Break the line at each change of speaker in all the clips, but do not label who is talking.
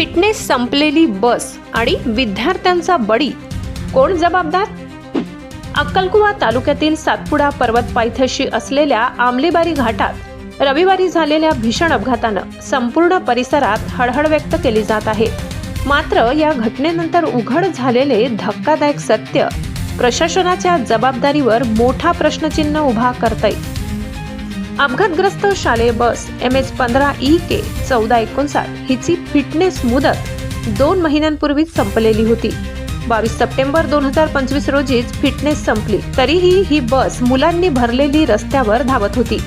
Fitness संपलेली बस आणि विद्यार्थ्यांचा बळी. कोण जबाबदार? अक्कलकुवा तालुक्यातील सातपुडा पर्वत पायथ्याशी असलेल्या आमलेबारी घाटात रविवारी झालेल्या भीषण अपघातानं संपूर्ण परिसरात हळहळ व्यक्त केली जात आहे. मात्र या घटनेनंतर उघड झालेले धक्कादायक सत्य प्रशासनाच्या जबाबदारीवर मोठा प्रश्नचिन्ह उभा करतय. अपघातग्रस्त शालेय बस एम एच पंधरा ई के चौदा एकोणसाठ हिची फिटनेस मुदत दोन महिन्यांपूर्वीच संपलेली होती. बावीस सप्टेंबर दोन हजार पंचवीस रोजीच फिटनेस संपली. तरीही ही बस मुलांनी भरलेली रस्त्यावर धावत होती.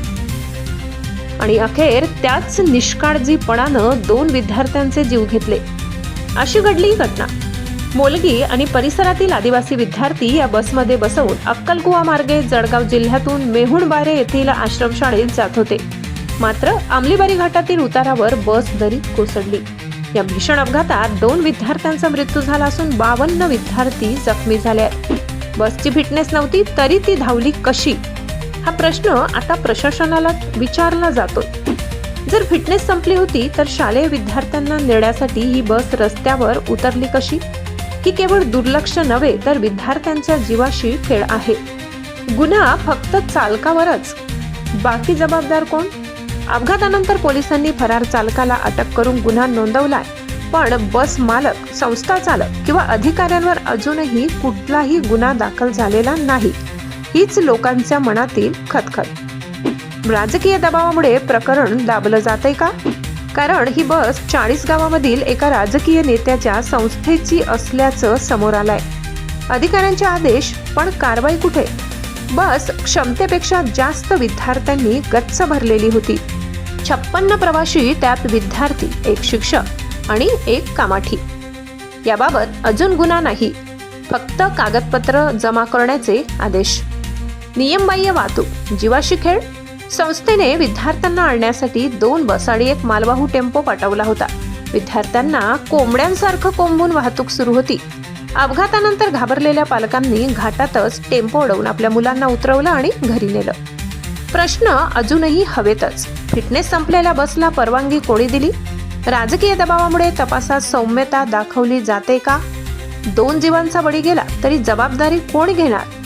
आणि अखेर त्याच निष्काळजीपणानं दोन विद्यार्थ्यांचे जीव घेतले. अशी घडली ही घटना. मोलगी आणि परिसरातील आदिवासी विद्यार्थी या बसमध्ये बसवून अक्कलकुवा मार्गे जळगाव जिल्ह्यातून मेहुणबारे येथील आश्रमशाळेत जात होते. मात्र आमलीबारी घाटातील उतारावर बस दरीत कोसळली. या भीषण अपघातात दोन विद्यार्थ्यांचा मृत्यू झाला असून बावन्न विद्यार्थी जखमी झाले आहेत. बसची फिटनेस नव्हती तरी ती धावली कशी? हा प्रश्न आता प्रशासनाला विचारला जातो जर फिटनेस संपली होती तर शालेय विद्यार्थ्यांना नेण्यासाठी ही बस रस्त्यावर उतरली कशी? की केवळ दुर्लक्ष नव्हे तर विद्यार्थ्यांच्या जीवाशी खेळ आहे. गुन्हा फक्त चालकावरच. बाकी जबाबदार कोण? अपघातानंतर पोलिसांनी फरार चालकाला अटक करून गुन्हा नोंदवलाय. पण बस मालक संस्था चालक किंवा अधिकाऱ्यांवर अजूनही कुठलाही गुन्हा दाखल झालेला नाही. हीच लोकांच्या मनातील खतखत. राजकीय दबावामुळे प्रकरण दाबलं जाते का? कारण ही बस चाळीस गावामधील एका राजकीय नेत्याच्या संस्थेची असल्याचं समोर आलंय. अधिकाऱ्यांचे आदेश पण कारवाई कुठे? बस क्षमतेपेक्षा जास्त विद्यार्थ्यांनी गच्च भरलेली होती. छप्पन्न प्रवासी त्यात विद्यार्थी एक शिक्षक आणि एक कामाठी. याबाबत अजून गुन्हा नाही. फक्त कागदपत्र जमा करण्याचे आदेश. नियमबाह्य वाहतूक जीवाशी खेळ संस्थेने विद्यार्थ्यांना आणण्यासाठी दोन बस आणि एक मालवाहू टेम्पो पाठवला होता. विद्यार्थ्यांना कोंबड्यांसारखं कोंबून वाहतूक सुरू होती. अपघातानंतर घाबरलेल्या पालकांनी घाटातच टेम्पो अडवून आपल्या मुलांना उतरवलं आणि घरी नेलं. प्रश्न अजूनही हवेतच. फिटनेस संपलेल्या बसला परवानगी कोणी दिली? राजकीय दबावामुळे तपासात सौम्यता दाखवली जाते का? दोन जीवांचा बळी गेला तरी जबाबदारी कोण घेणार?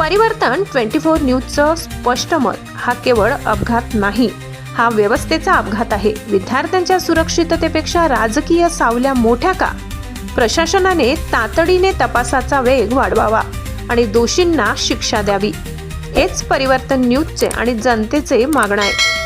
परिवर्तन ट्वेंटी फोर न्यूजचं स्पष्ट मत. हा केवळ अपघात नाही हा व्यवस्थेचा अपघात आहे. विद्यार्थ्यांच्या सुरक्षिततेपेक्षा राजकीय सावल्या मोठ्या का? प्रशासनाने तातडीने तपासाचा वेग वाढवावा आणि दोषींना शिक्षा द्यावी. हेच परिवर्तन न्यूजचे आणि जनतेचे मागणं आहे.